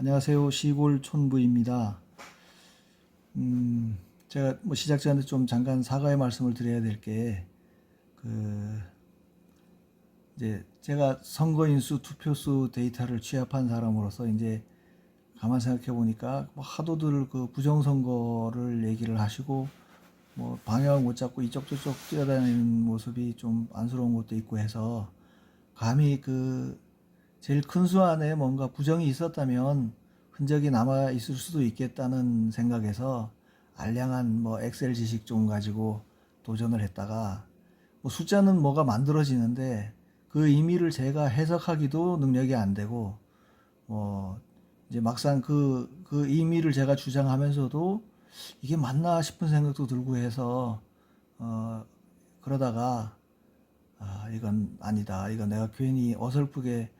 안녕하세요. 시골 촌부입니다. 음, 제가 뭐 시작 전에 좀 잠깐 사과의 말씀을 드려야 될 게, 그, 이제 제가 선거인수, 투표수 데이터를 취합한 사람으로서 이제 가만 생각해 보니까 뭐 하도들 그 부정선거를 얘기를 하시고 뭐 방향을 못 잡고 이쪽 저쪽 뛰어다니는 모습이 좀 안쓰러운 것도 있고 해서 감히 그 제일 큰 수 안에 뭔가 부정이 있었다면 흔적이 남아 있을 수도 있겠다는 생각에서 알량한 뭐 엑셀 지식 좀 가지고 도전을 했다가 뭐 숫자는 뭐가 만들어지는데 그 의미를 제가 해석하기도 능력이 안 되고 뭐 이제 막상 그, 그 의미를 제가 주장하면서도 이게 맞나 싶은 생각도 들고 해서 어 그러다가 아 이건 아니다. 이건 내가 괜히 어설프게 에,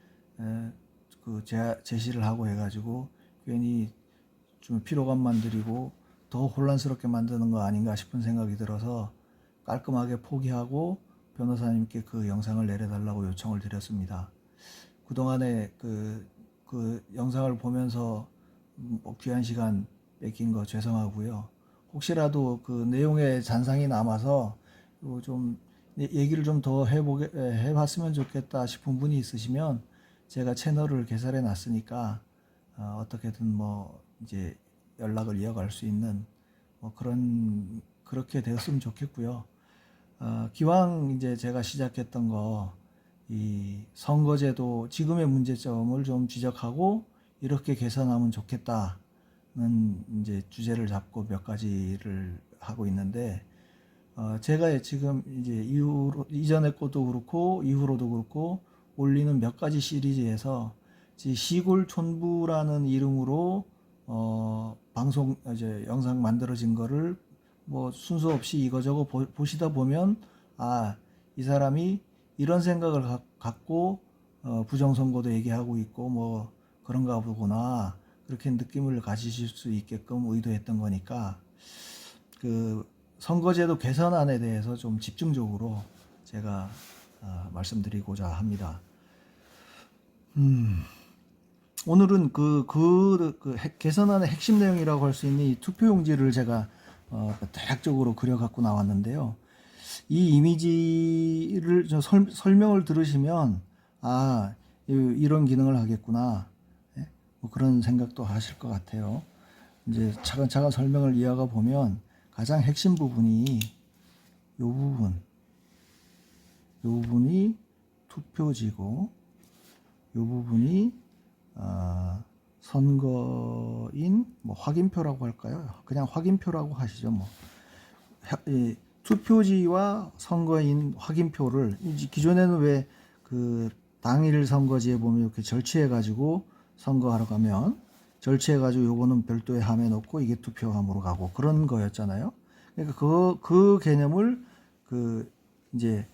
그 제, 제시를 하고 해가지고 괜히 좀 피로감만 들이고 더 혼란스럽게 만드는 거 아닌가 싶은 생각이 들어서 깔끔하게 포기하고 변호사님께 그 영상을 내려달라고 요청을 드렸습니다. 그동안에 그, 그 영상을 보면서 뭐 귀한 시간 뺏긴 거 죄송하고요. 혹시라도 그 내용에 잔상이 남아서 요좀 얘기를 좀 더 해보게 해봤으면 좋겠다 싶은 분이 있으시면 제가 채널을 개설해 놨으니까 어, 어떻게든 뭐 이제 연락을 이어갈 수 있는 뭐 그런 그렇게 되었으면 좋겠고요. 어, 기왕 이제 제가 시작했던 거 이 선거제도 지금의 문제점을 좀 지적하고 이렇게 개선하면 좋겠다는 이제 주제를 잡고 몇 가지를 하고 있는데 어, 제가 지금 이제 이후로 이전에 것도 그렇고 이후로도 그렇고 올리는 몇 가지 시리즈에서 이 시골 촌부라는 이름으로 어, 방송 이제 영상 만들어진 거를 뭐 순서 없이 이거저거 보, 보시다 보면 아 이 사람이 이런 생각을 가- 갖고 어, 부정선거도 얘기하고 있고 뭐 그런가 보구나 그렇게 느낌을 가지실 수 있게끔 의도했던 거니까 그 선거제도 개선안에 대해서 좀 집중적으로 제가 아, 말씀드리고자 합니다. 음, 오늘은 그, 그, 그 핵- 개선안의 핵심 내용이라고 할 수 있는 이 투표용지를 제가 어, 대략적으로 그려갖고 나왔는데요. 이 이미지를 저 설, 설명을 들으시면 아 이- 이런 기능을 하겠구나 예? 뭐 그런 생각도 하실 것 같아요. 이제 차근차근 설명을 이어가 보면 가장 핵심 부분이 이 부분, 이 부분이 투표지고 이 부분이 아, 선거인 뭐 확인표라고 할까요? 그냥 확인표라고 하시죠. 뭐 하- 이 투표지와 선거인 확인표를 기존에는 왜 그 당일 선거지에 보면 이렇게 절취해 가지고 선거하러 가면 절취해 가지고 요거는 별도의 함에 넣고 이게 투표함으로 가고 그런 거였잖아요. 그러니까 그, 그 개념을 그 이제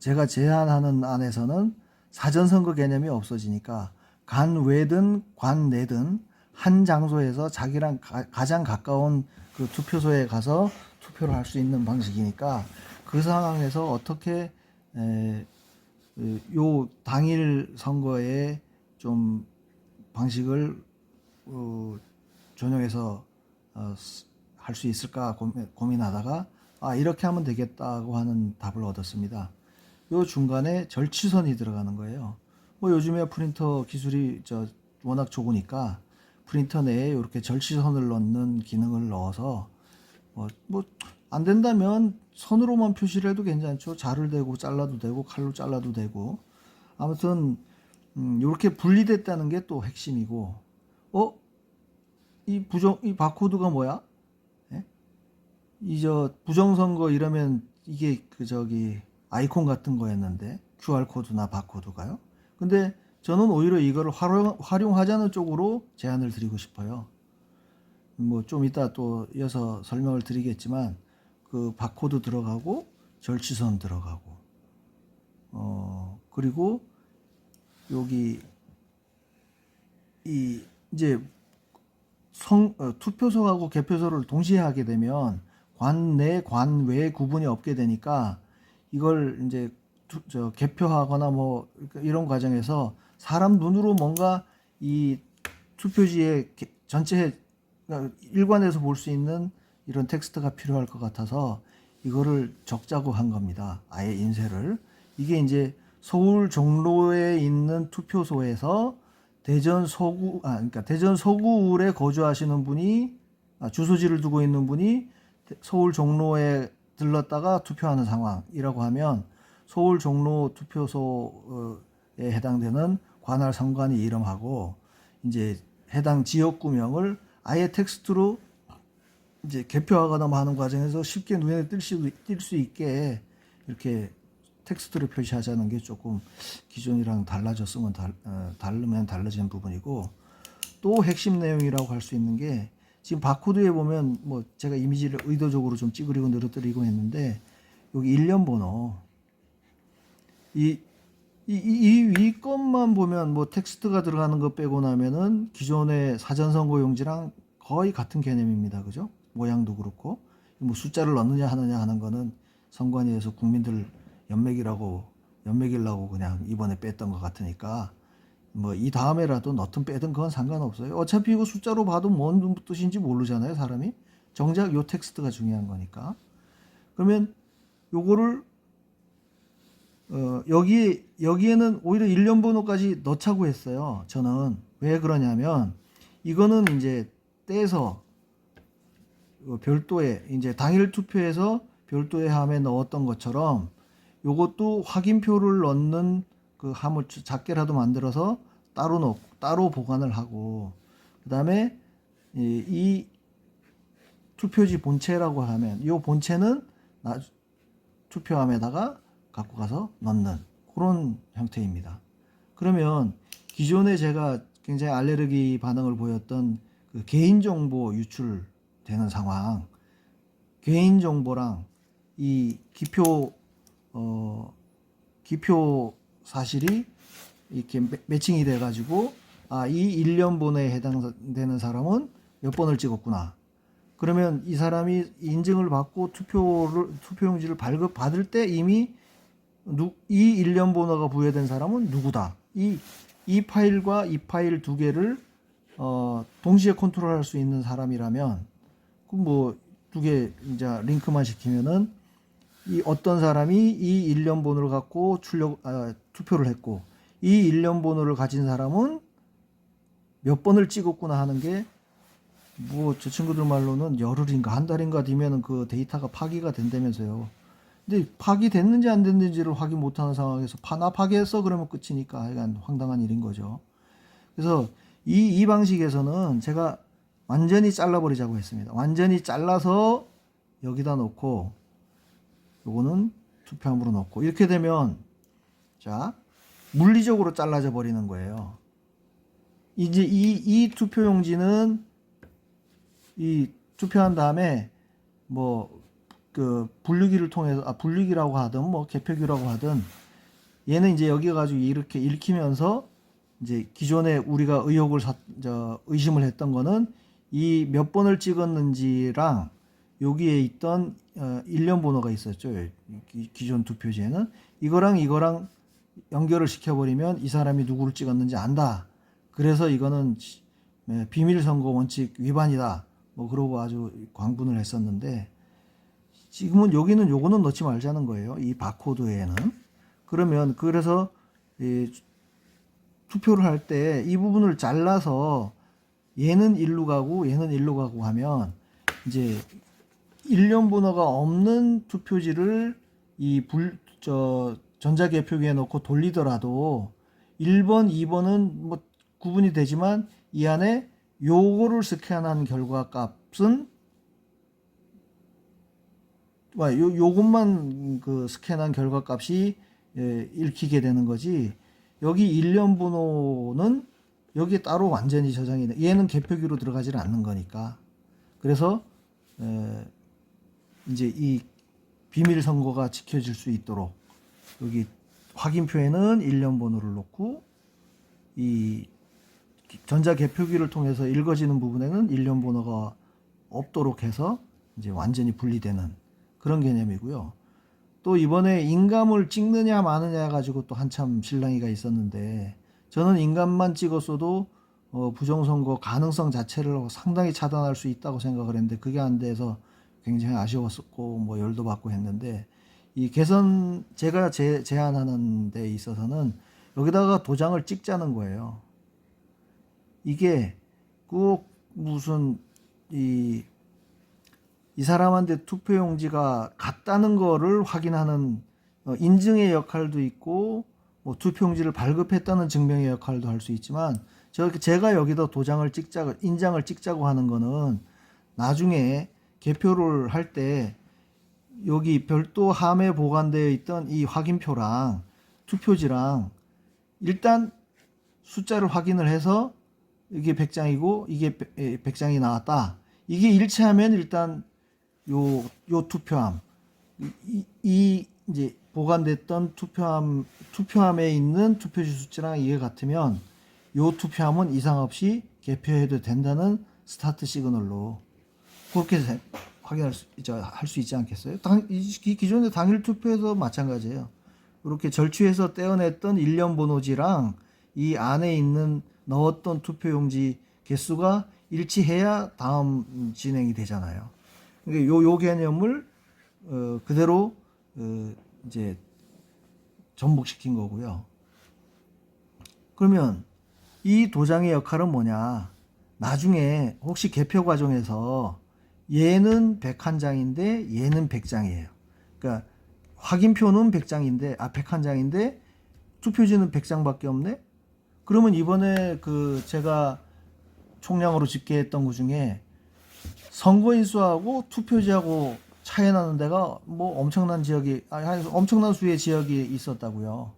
제가 제안하는 안에서는 사전선거 개념이 없어지니까 간 외든 관 내든 한 장소에서 자기랑 가, 장 가까운 그 투표소에 가서 투표를 할 수 있는 방식이니까 그 상황에서 어떻게 에, 그요 당일 선거에 좀 방식을 어, 전용해서 어, 할수 있을까 고민, 고민하다가 아 이렇게 하면 되겠다고 하는 답을 얻었습니다. 요 중간에 절취선이 들어가는 거예요. 뭐 요즘에 프린터 기술이 저 워낙 좋으니까 프린터 내에 이렇게 절취선을 넣는 기능을 넣어서 뭐 안 된다면 선으로만 표시를 해도 괜찮죠. 자를 대고 잘라도 되고 칼로 잘라도 되고 아무튼 음, 이렇게 분리됐다는 게 또 핵심이고 어? 이 부정 이 바코드가 뭐야? 이 저 부정선거 이러면 이게 그 저기 아이콘 같은 거였는데 QR 코드나 바코드가요. 근데 저는 오히려 이거를 활용, 활용 하자는 쪽으로 제안을 드리고 싶어요. 뭐 좀 이따 또 이어서 설명을 드리겠지만 그 바코드 들어가고 절취선 들어가고 어 그리고 여기 이 이제 성, 어, 투표소하고 개표소를 동시에 하게 되면 관내 관 외 구분이 없게 되니까 이걸 이제 투, 저 개표하거나 뭐 이런 과정에서 사람 눈으로 뭔가 이 투표지에 게- 전체 그러니까 일관해서 볼 수 있는 이런 텍스트가 필요할 것 같아서 이거를 적자고 한 겁니다. 아예 인쇄를 이게 이제 서울 종로에 있는 투표소에서 대전 서구 아 그러니까 대전 서구울에 거주하시는 분이 아, 주소지를 두고 있는 분이 대- 서울 종로에 들렀다가 투표하는 상황이라고 하면 서울 종로 투표소에 해당되는 관할 선관위 이름하고 이제 해당 지역구명을 아예 텍스트로 이제 개표하거나 뭐 하는 과정에서 쉽게 눈에 띌 수 있게 이렇게 텍스트로 표시하자는 게 조금 기존이랑 달라졌으면 달, 어, 다르면 달라지는 부분이고 또 핵심 내용이라고 할 수 있는 게 지금 바코드에 보면 뭐 제가 이미지를 의도적으로 좀 찌그리고 늘어뜨리고 했는데 여기 일련 번호 이 이위 것만 보면 뭐 텍스트가 들어가는 것 빼고 나면은 기존의 사전 선거 용지랑 거의 같은 개념입니다. 그죠? 모양도 그렇고 뭐 숫자를 넣느냐 하느냐 하는 거는 선관위에서 국민들 연맥이라고 연맥이라고 그냥 이번에 뺐던 것 같으니까 뭐 이 다음에라도 넣든 빼든 그건 상관없어요. 어차피 이거 숫자로 봐도 뭔 뜻인지 모르잖아요, 사람이. 정작 요 텍스트가 중요한 거니까. 그러면 요거를 어, 여기 여기에는 오히려 일련 번호까지 넣자고 했어요. 저는 왜 그러냐면 이거는 이제 떼서 어, 별도의 이제 당일 투표에서 별도의 함에 넣었던 것처럼 요것도 확인표를 넣는 그 함을 작게라도 만들어서 따로 넣고 따로 보관을 하고 그다음에 이, 이 투표지 본체라고 하면 이 본체는 나, 투표함에다가 갖고 가서 넣는 그런 형태입니다. 그러면 기존에 제가 굉장히 알레르기 반응을 보였던 그 개인정보 유출되는 상황, 개인정보랑 이 기표 어 기표 사실이 이렇게 매- 매칭이 돼 가지고 아이 일련 번호에 해당되는 사람은 몇 번을 찍었구나. 그러면 이 사람이 인증을 받고 투표를 투표용지를 발급 받을 때 이미 누, 이 일련 번호가 부여된 사람은 누구다. 이, 이 파일과 이 파일 두 개를 어, 동시에 컨트롤 할 수 있는 사람이라면 그뭐두 개 이제 링크만 시키면은 이 어떤 사람이 이 일련 번호를 갖고 출력 아, 투표를 했고 이 일련 번호를 가진 사람은 몇 번을 찍었구나 하는 게 뭐 저 친구들 말로는 열흘인가 한 달인가 뒤면은 그 데이터가 파기가 된다면서요. 근데 파기됐는지 안 됐는지를 확인 못하는 상황에서 파나 파기했어 그러면 끝이니까 하여간 황당한 일인 거죠. 그래서 이, 이 방식에서는 제가 완전히 잘라버리자고 했습니다. 완전히 잘라서 여기다 놓고 요거는 투표함으로 넣고 이렇게 되면 자 물리적으로 잘라져 버리는 거예요. 이제 이, 이 투표용지는 이 투표한 다음에 뭐 그 분류기를 통해서 아 분류기라고 하든 뭐 개표기라고 하든 얘는 이제 여기 가지고 이렇게 읽히면서 이제 기존에 우리가 의혹을 사, 저 의심을 했던 거는 이 몇 번을 찍었는지랑 여기에 있던 어, 일련 번호가 있었죠. 이 기존 투표지에는 이거랑 이거랑 연결을 시켜버리면 이 사람이 누구를 찍었는지 안다. 그래서 이거는 시- 예, 비밀 선거 원칙 위반이다. 뭐 그러고 아주 광분을 했었는데 지금은 여기는 요거는 넣지 말자는 거예요. 이 바코드에는 그러면 그래서 이 투표를 할 때 이 부분을 잘라서 얘는 일로 가고 얘는 일로 가고 하면 이제 일련 번호가 없는 투표지를 이 불 저 전자개표기에 넣고 돌리더라도 1번, 2번은 뭐 구분이 되지만 이 안에 요거를 스캔한 결과 값은 와, 요 요것만 그 스캔한 결과 값이 예, 읽히게 되는 거지. 여기 일련 번호는 여기 따로 완전히 저장이 돼. 얘는 개표기로 들어가질 않는 거니까. 그래서 에, 이제 이 비밀 선거가 지켜질 수 있도록 여기 확인표에는 일련 번호를 놓고 이 전자 개표기를 통해서 읽어지는 부분에는 일련 번호가 없도록 해서 이제 완전히 분리되는 그런 개념이고요. 또 이번에 인감을 찍느냐 마느냐 가지고 또 한참 실랑이가 있었는데 저는 인감만 찍었어도 어, 부정선거 가능성 자체를 상당히 차단할 수 있다고 생각을 했는데 그게 안 돼서 굉장히 아쉬웠었고 뭐 열도 받고 했는데 이 개선 제가 제, 제안하는 데 있어서는 여기다가 도장을 찍자는 거예요. 이게 꼭 무슨 이, 이 사람한테 투표용지가 갔다는 거를 확인하는 어, 인증의 역할도 있고 뭐 투표용지를 발급했다는 증명의 역할도 할 수 있지만 저 제가 여기다 도장을 찍자 인장을 찍자고 하는 거는 나중에 개표를 할 때 여기 별도 함에 보관되어 있던 이 확인표랑 투표지랑 일단 숫자를 확인을 해서 이게 100장이고 이게 100장이 나왔다. 이게 일치하면 일단 요, 요 투표함. 이, 이 이제 보관됐던 투표함 투표함에 있는 투표지 숫자랑 이게 같으면 요 투표함은 이상 없이 개표해도 된다는 스타트 시그널로. 그렇게 세- 확인할 수, 할 수 있지 않겠어요? 당, 이, 이 기존의 당일 투표에도 마찬가지예요. 이렇게 절취해서 떼어냈던 일련 번호지랑 이 안에 있는 넣었던 투표용지 개수가 일치해야 다음 진행이 되잖아요. 그러니까 요, 요 개념을 어, 그대로 어, 이제 전복시킨 거고요. 그러면 이 도장의 역할은 뭐냐? 나중에 혹시 개표 과정에서 얘는 101장인데 얘는 100장이에요. 그러니까 확인표는 100장인데 아 101장인데 투표지는 100장밖에 없네. 그러면 이번에 그 제가 총량으로 집계했던 것 중에 선거인 수하고 투표지하고 차이 나는 데가 뭐 엄청난 지역이 아니 아니, 엄청난 수의 지역이 있었다고요.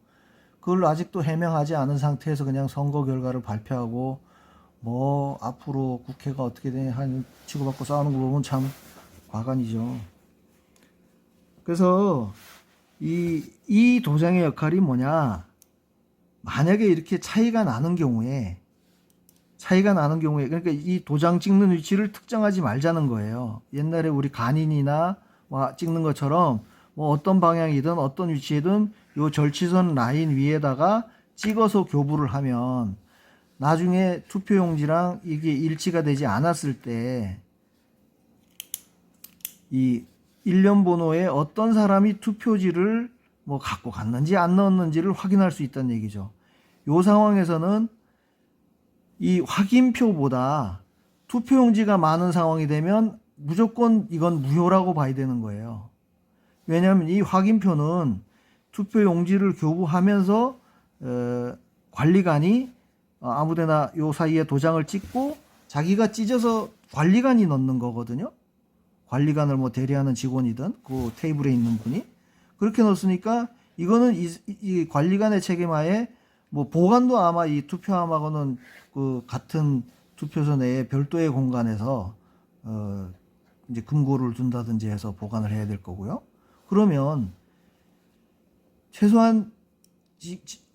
그걸 아직도 해명하지 않은 상태에서 그냥 선거 결과를 발표하고 뭐 앞으로 국회가 어떻게 되냐 하는 치고받고 싸우는 거 보면 참 과간이죠. 그래서 이, 이 도장의 역할이 뭐냐? 만약에 이렇게 차이가 나는 경우에 차이가 나는 경우에 그러니까 이 도장 찍는 위치를 특정하지 말자는 거예요. 옛날에 우리 간인이나 와 찍는 것처럼 뭐 어떤 방향이든 어떤 위치에든 요 절치선 라인 위에다가 찍어서 교부를 하면 나중에 투표용지랑 이게 일치가 되지 않았을 때 이 일련 번호에 어떤 사람이 투표지를 뭐 갖고 갔는지 안 넣었는지를 확인할 수 있다는 얘기죠. 요 상황에서는 이 확인표보다 투표용지가 많은 상황이 되면 무조건 이건 무효라고 봐야 되는 거예요. 왜냐하면 이 확인표는 투표용지를 교부하면서 어, 관리관이 어, 아무데나 요 사이에 도장을 찍고 자기가 찢어서 관리관이 넣는 거거든요. 관리관을 뭐 대리하는 직원이든 그 테이블에 있는 분이 그렇게 넣었으니까 이거는 이, 이 관리관의 책임하에 뭐 보관도 아마 이 투표함하고는 그 같은 투표소 내에 별도의 공간에서 어 이제 금고를 둔다든지 해서 보관을 해야 될 거고요. 그러면 최소한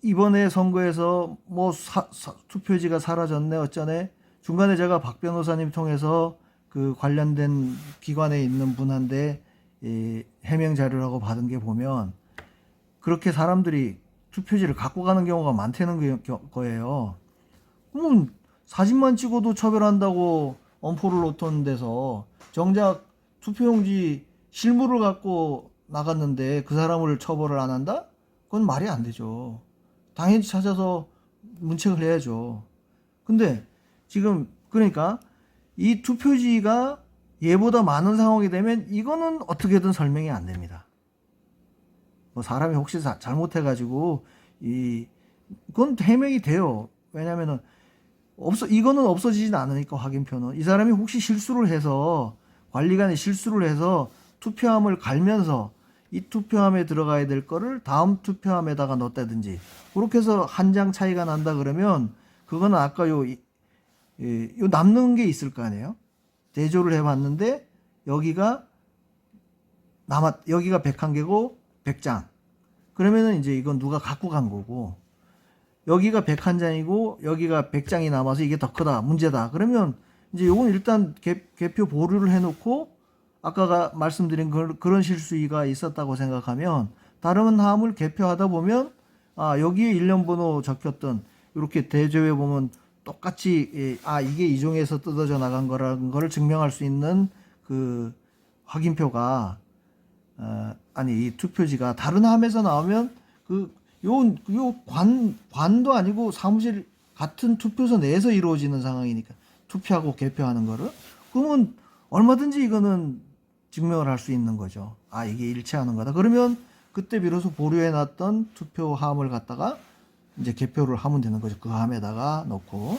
이번에 선거에서 뭐 사- 사- 투표지가 사라졌네 어쩌네 중간에 제가 박 변호사님 통해서 그 관련된 기관에 있는 분한테 이 해명 자료라고 받은 게 보면 그렇게 사람들이 투표지를 갖고 가는 경우가 많다는 거예요. 그러면 사진만 찍어도 처벌한다고 엄포를 놓던 데서 정작 투표용지 실물을 갖고 나갔는데 그 사람을 처벌을 안 한다? 그건 말이 안 되죠. 당연히 찾아서 문책을 해야죠. 근데 지금 그러니까 이 투표지가 얘보다 많은 상황이 되면 이거는 어떻게든 설명이 안 됩니다. 뭐 사람이 혹시 자- 잘못해가지고 이 그건 해명이 돼요. 왜냐면은 없어 이거는 없어지진 않으니까 확인표는 이 사람이 혹시 실수를 해서 관리관이 실수를 해서 투표함을 갈면서 이 투표함에 들어가야 될 거를 다음 투표함에다가 넣었다든지 그렇게 해서 한 장 차이가 난다 그러면 그거는 아까 요, 이- 이- 요 남는 게 있을 거 아니에요. 대조를 해봤는데 여기가 남았 여기가 101개고 100장. 그러면은 이제 이건 누가 갖고 간 거고 여기가 101장이고 여기가 100장이 남아서 이게 더 크다 문제다 그러면 이제 요건 일단 개, 개표 보류를 해놓고 아까가 말씀드린 그, 그런 실수가 있었다고 생각하면 다른 함을 개표하다 보면 아 여기에 일련 번호 적혔던 이렇게 대조해 보면 똑같이 예, 아 이게 이종에서 뜯어져 나간 거라는 거를 증명할 수 있는 그 확인표가 어, 아니 이 투표지가 다른 함에서 나오면 그요요관 관도 아니고 사무실 같은 투표소 내에서 이루어지는 상황이니까 투표하고 개표하는 거를. 그러면 얼마든지 이거는 증명을 할 수 있는 거죠. 아 이게 일치하는 거다. 그러면 그때 비로소 보류해 놨던 투표함을 갖다가 이제 개표를 하면 되는 거죠. 그 함에다가 넣고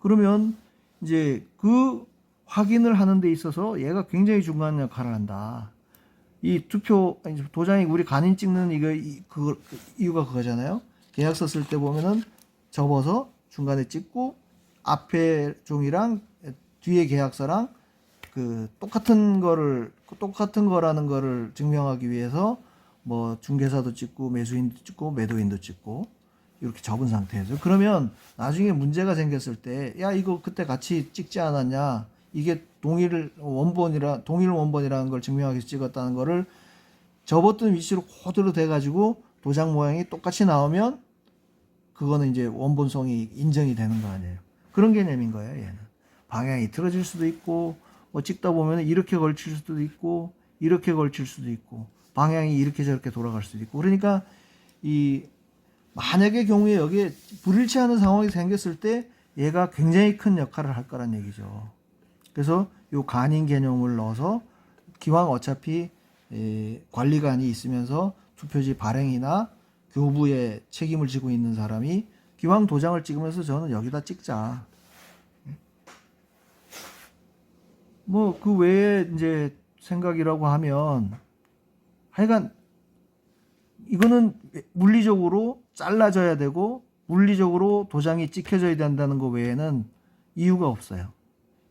그러면 이제 그 확인을 하는 데 있어서 얘가 굉장히 중요한 역할을 한다. 이 투표 도장이 우리 간인 찍는 이거 그 이유가 그거잖아요. 계약서 쓸 때 보면은 접어서 중간에 찍고 앞에 종이랑 뒤에 계약서랑 그 똑같은 거를 똑같은 거라는 거를 증명하기 위해서 뭐 중개사도 찍고 매수인도 찍고 매도인도 찍고 이렇게 접은 상태에서 그러면 나중에 문제가 생겼을 때 야 이거 그때 같이 찍지 않았냐? 이게 동일 원본이라 동일 원본이라는 걸 증명하기 위해서 찍었다는 거를 접었던 위치로 그대로 돼 가지고 도장 모양이 똑같이 나오면 그거는 이제 원본성이 인정이 되는 거 아니에요? 그런 개념인 거예요 얘는. 방향이 틀어질 수도 있고 뭐 찍다 보면 이렇게 걸칠 수도 있고 이렇게 걸칠 수도 있고 방향이 이렇게 저렇게 돌아갈 수도 있고 그러니까 이 만약의 경우에 여기에 불일치하는 상황이 생겼을 때 얘가 굉장히 큰 역할을 할 거란 얘기죠. 그래서 요 간인 개념을 넣어서 기왕 어차피 에, 관리관이 있으면서 투표지 발행이나 교부에 책임을 지고 있는 사람이 기왕 도장을 찍으면서 저는 여기다 찍자. 뭐 그 외에 이제 생각이라고 하면 하여간 이거는 물리적으로 잘라져야 되고 물리적으로 도장이 찍혀져야 된다는 거 외에는 이유가 없어요.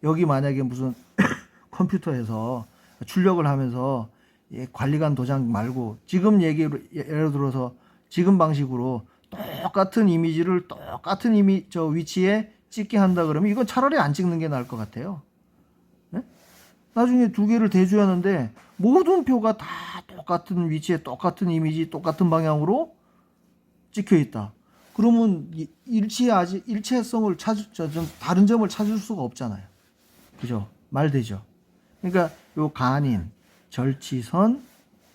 여기 만약에 무슨 컴퓨터에서 출력을 하면서 예, 관리관 도장 말고 지금 얘기로 예를 들어서 지금 방식으로 똑같은 이미지를 똑같은 이미 저 위치에 찍게 한다 그러면 이건 차라리 안 찍는 게 나을 것 같아요. 네? 나중에 두 개를 대조하는데 모든 표가 다 똑같은 위치에 똑같은 이미지 똑같은 방향으로 찍혀 있다. 그러면 이- 일치하지 일체성을 찾을 저, 좀 다른 점을 찾을 수가 없잖아요. 그죠? 말 되죠. 그러니까 요 간인, 절치선,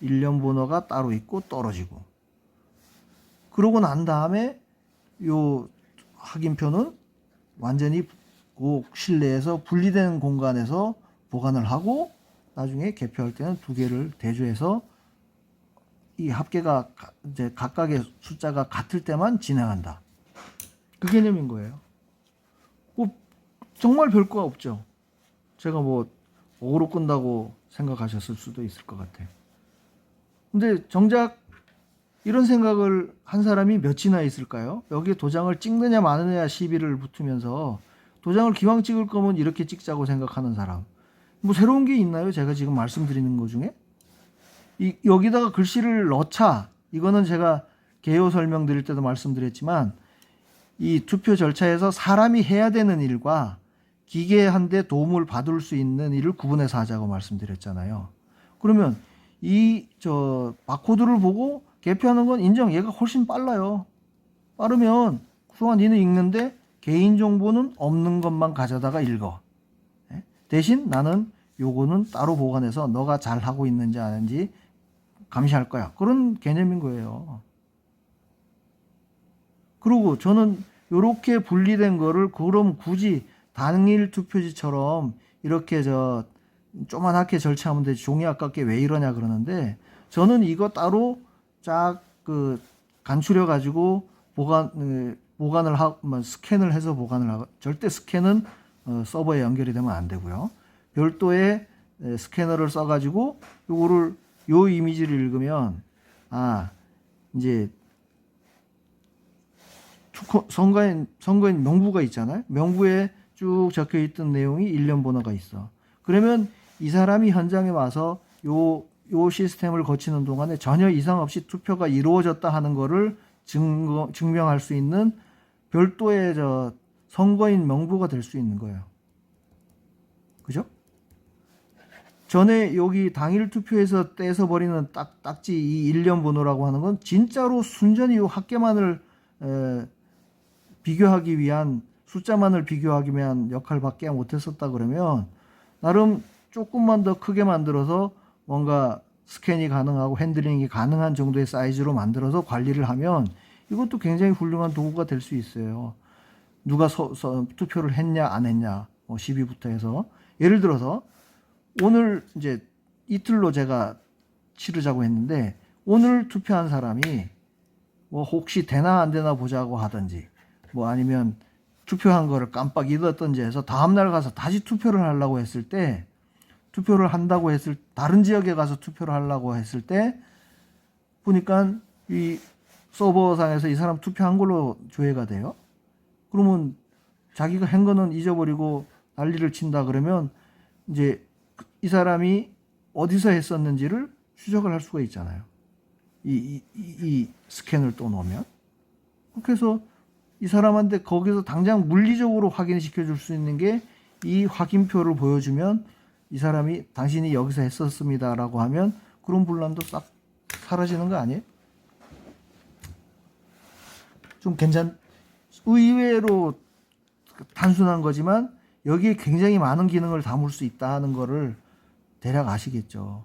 일련 번호가 따로 있고 떨어지고. 그러고 난 다음에 요 확인표는 완전히 그 실내에서 분리된 공간에서 보관을 하고 나중에 개표할 때는 두 개를 대조해서 이 합계가 가- 이제 각각의 숫자가 같을 때만 진행한다. 그 개념인 거예요. 뭐 정말 별거 없죠. 제가 뭐 오로 끈다고 생각하셨을 수도 있을 것 같아요. 근데 정작 이런 생각을 한 사람이 몇이나 있을까요? 여기에 도장을 찍느냐 마느냐 시비를 붙으면서 도장을 기왕 찍을 거면 이렇게 찍자고 생각하는 사람. 뭐 새로운 게 있나요? 제가 지금 말씀드리는 것 중에? 이, 여기다가 글씨를 넣자. 이거는 제가 개요 설명 드릴 때도 말씀드렸지만 이 투표 절차에서 사람이 해야 되는 일과 기계한테 도움을 받을 수 있는 일을 구분해서 하자고 말씀드렸잖아요. 그러면 이 저 바코드를 보고 개표하는 건 인정. 얘가 훨씬 빨라요. 빠르면 수아 니는 읽는데 개인 정보는 없는 것만 가져다가 읽어. 예? 대신 나는 요거는 따로 보관해서 너가 잘 하고 있는지 아닌지 감시할 거야. 그런 개념인 거예요. 그리고 저는 요렇게 분리된 거를 그럼 굳이 당일 투표지처럼 이렇게 저 조만하게 절차하면 되지 종이 아깝게 왜 이러냐 그러는데 저는 이거 따로 쫙 그 간추려 가지고 보관 어, 보관을 하고 뭐 스캔을 해서 보관을 하고 절대 스캔은 어, 서버에 연결이 되면 안 되고요. 별도의 에, 스캐너를 써 가지고 요거를 요 이미지를 읽으면 아 이제 선거인 선거인 명부가 있잖아요. 명부에 쭉 적혀 있던 내용이 일련 번호가 있어. 그러면 이 사람이 현장에 와서 요, 요 시스템을 거치는 동안에 전혀 이상 없이 투표가 이루어졌다 하는 거를 증거, 증명할 수 있는 별도의 저 선거인 명부가 될 수 있는 거예요. 그죠? 전에 여기 당일 투표에서 떼서 버리는 딱, 딱지 이 일련 번호라고 하는 건 진짜로 순전히 요 학계만을 에, 비교하기 위한 숫자만을 비교하기만 역할밖에 못했었다 그러면 나름 조금만 더 크게 만들어서 뭔가 스캔이 가능하고 핸들링이 가능한 정도의 사이즈로 만들어서 관리를 하면 이것도 굉장히 훌륭한 도구가 될 수 있어요. 누가 서, 서- 투표를 했냐 안 했냐 뭐 시비부터 해서 예를 들어서 오늘 이제 이틀로 제가 치르자고 했는데 오늘 투표한 사람이 뭐 혹시 되나 안 되나 보자고 하든지 뭐 아니면 투표한 거를 깜빡 잊었던지 해서 다음 날 가서 다시 투표를 하려고 했을 때 투표를 한다고 했을 다른 지역에 가서 투표를 하려고 했을 때 보니까 이 서버상에서 이 사람 투표한 걸로 조회가 돼요. 그러면 자기가 한 거는 잊어버리고 난리를 친다 그러면 이제 이 사람이 어디서 했었는지를 추적을 할 수가 있잖아요. 이, 이, 이, 이 스캔을 또 놓으면. 그래서 이 사람한테 거기서 당장 물리적으로 확인시켜 줄 수 있는 게 이 확인표를 보여주면 이 사람이 당신이 여기서 했었습니다라고 하면 그런 분란도 싹 사라지는 거 아니에요? 좀 괜찮, 의외로 단순한 거지만 여기에 굉장히 많은 기능을 담을 수 있다는 거를 대략 아시겠죠.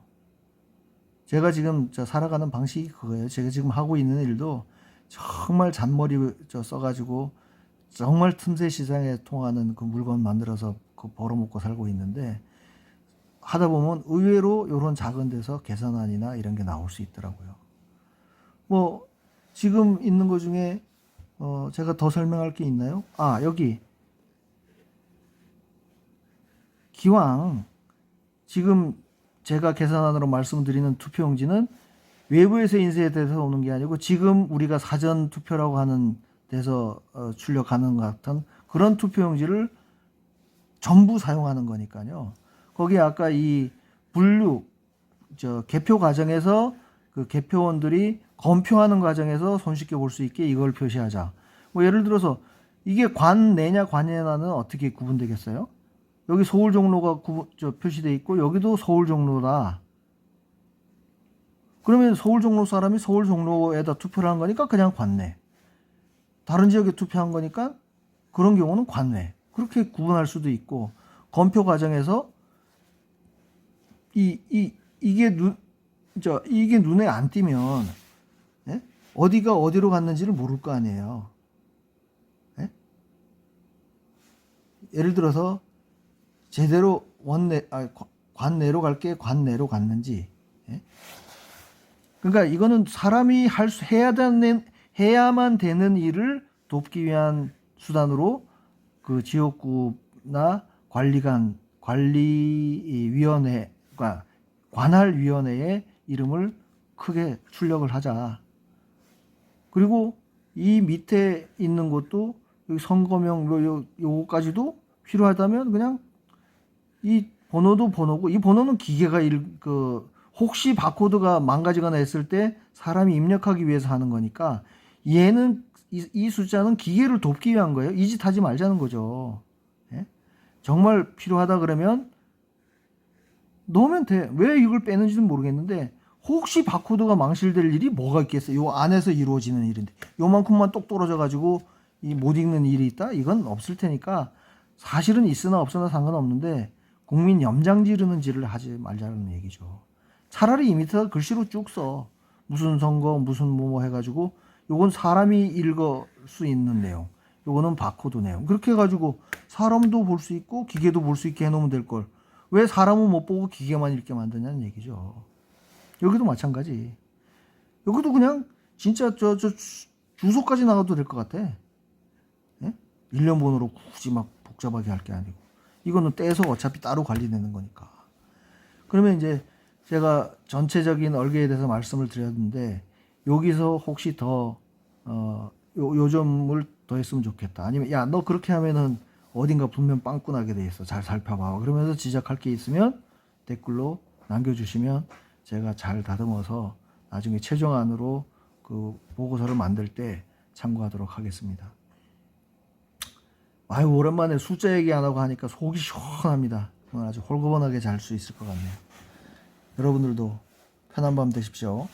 제가 지금 저 살아가는 방식이 그거예요. 제가 지금 하고 있는 일도 정말 잔머리 저 써가지고 정말 틈새 시장에 통하는 그 물건 만들어서 그 벌어먹고 살고 있는데 하다 보면 의외로 이런 작은 데서 계산안이나 이런 게 나올 수 있더라고요. 뭐 지금 있는 것 중에 어 제가 더 설명할 게 있나요? 아 여기 기왕 지금 제가 계산안으로 말씀드리는 투표용지는 외부에서 인쇄돼서 오는 게 아니고 지금 우리가 사전 투표라고 하는 데서 어, 출력하는 것 같은 그런 투표용지를 전부 사용하는 거니까요. 거기 아까 이 분류 저 개표 과정에서 그 개표원들이 검표하는 과정에서 손쉽게 볼 수 있게 이걸 표시하자. 뭐 예를 들어서 이게 관 내냐 관내냐는 어떻게 구분되겠어요? 여기 서울 종로가 표시돼 있고 여기도 서울 종로다. 그러면 서울 종로 사람이 서울 종로에다 투표를 한 거니까 그냥 관내. 다른 지역에 투표한 거니까 그런 경우는 관외. 그렇게 구분할 수도 있고 검표 과정에서 이, 이, 이게 눈, 저, 이게 눈에 안 띄면, 예? 어디가 어디로 갔는지를 모를 거 아니에요. 예? 예를 들어서, 제대로 원내, 아, 관- 관내로 갈 게, 관내로 갔는지, 예? 그러니까 이거는 사람이 할 수, 해야 되는, 해야만 되는 일을 돕기 위한 수단으로 그 지역구나 관리관, 관리위원회가 관할위원회의 이름을 크게 출력을 하자. 그리고 이 밑에 있는 것도 여기 선거명 요, 요, 요거까지도 필요하다면 그냥 이 번호도 번호고 이 번호는 기계가 일, 그 혹시 바코드가 망가지거나 했을 때 사람이 입력하기 위해서 하는 거니까 얘는 이, 이 숫자는 기계를 돕기 위한 거예요. 이 짓 하지 말자는 거죠. 예? 정말 필요하다 그러면 넣으면 돼. 왜 이걸 빼는지는 모르겠는데 혹시 바코드가 망실될 일이 뭐가 있겠어요? 요 안에서 이루어지는 일인데 요만큼만 똑 떨어져 가지고 이 못 읽는 일이 있다? 이건 없을 테니까 사실은 있으나 없으나 상관없는데 국민 염장 지르는 짓을 하지 말자는 얘기죠. 차라리 이 밑에다 글씨로 쭉 써. 무슨 선거, 무슨 뭐뭐 해가지고 요건 사람이 읽을 수 있는 내용. 요거는 바코드 내용. 그렇게 해가지고 사람도 볼 수 있고 기계도 볼 수 있게 해놓으면 될 걸. 왜 사람은 못 보고 기계만 읽게 만드냐는 얘기죠. 여기도 마찬가지. 여기도 그냥 진짜 저, 저 주- 주소까지 나가도 될 것 같아. 예? 일련 번호로 굳이 막 복잡하게 할 게 아니고. 이거는 떼서 어차피 따로 관리되는 거니까. 그러면 이제 제가 전체적인 얼개에 대해서 말씀을 드렸는데 여기서 혹시 더 어, 요, 요 점을 더 했으면 좋겠다. 아니면 야 너 그렇게 하면은 어딘가 분명 빵꾸 나게 돼 있어. 잘 살펴봐. 그러면서 지적할 게 있으면 댓글로 남겨주시면 제가 잘 다듬어서 나중에 최종안으로 그 보고서를 만들 때 참고하도록 하겠습니다. 아유 오랜만에 숫자 얘기 안 하고 하니까 속이 시원합니다. 오늘 아주 홀고번하게 잘 수 있을 것 같네요. 여러분들도 편한 밤 되십시오.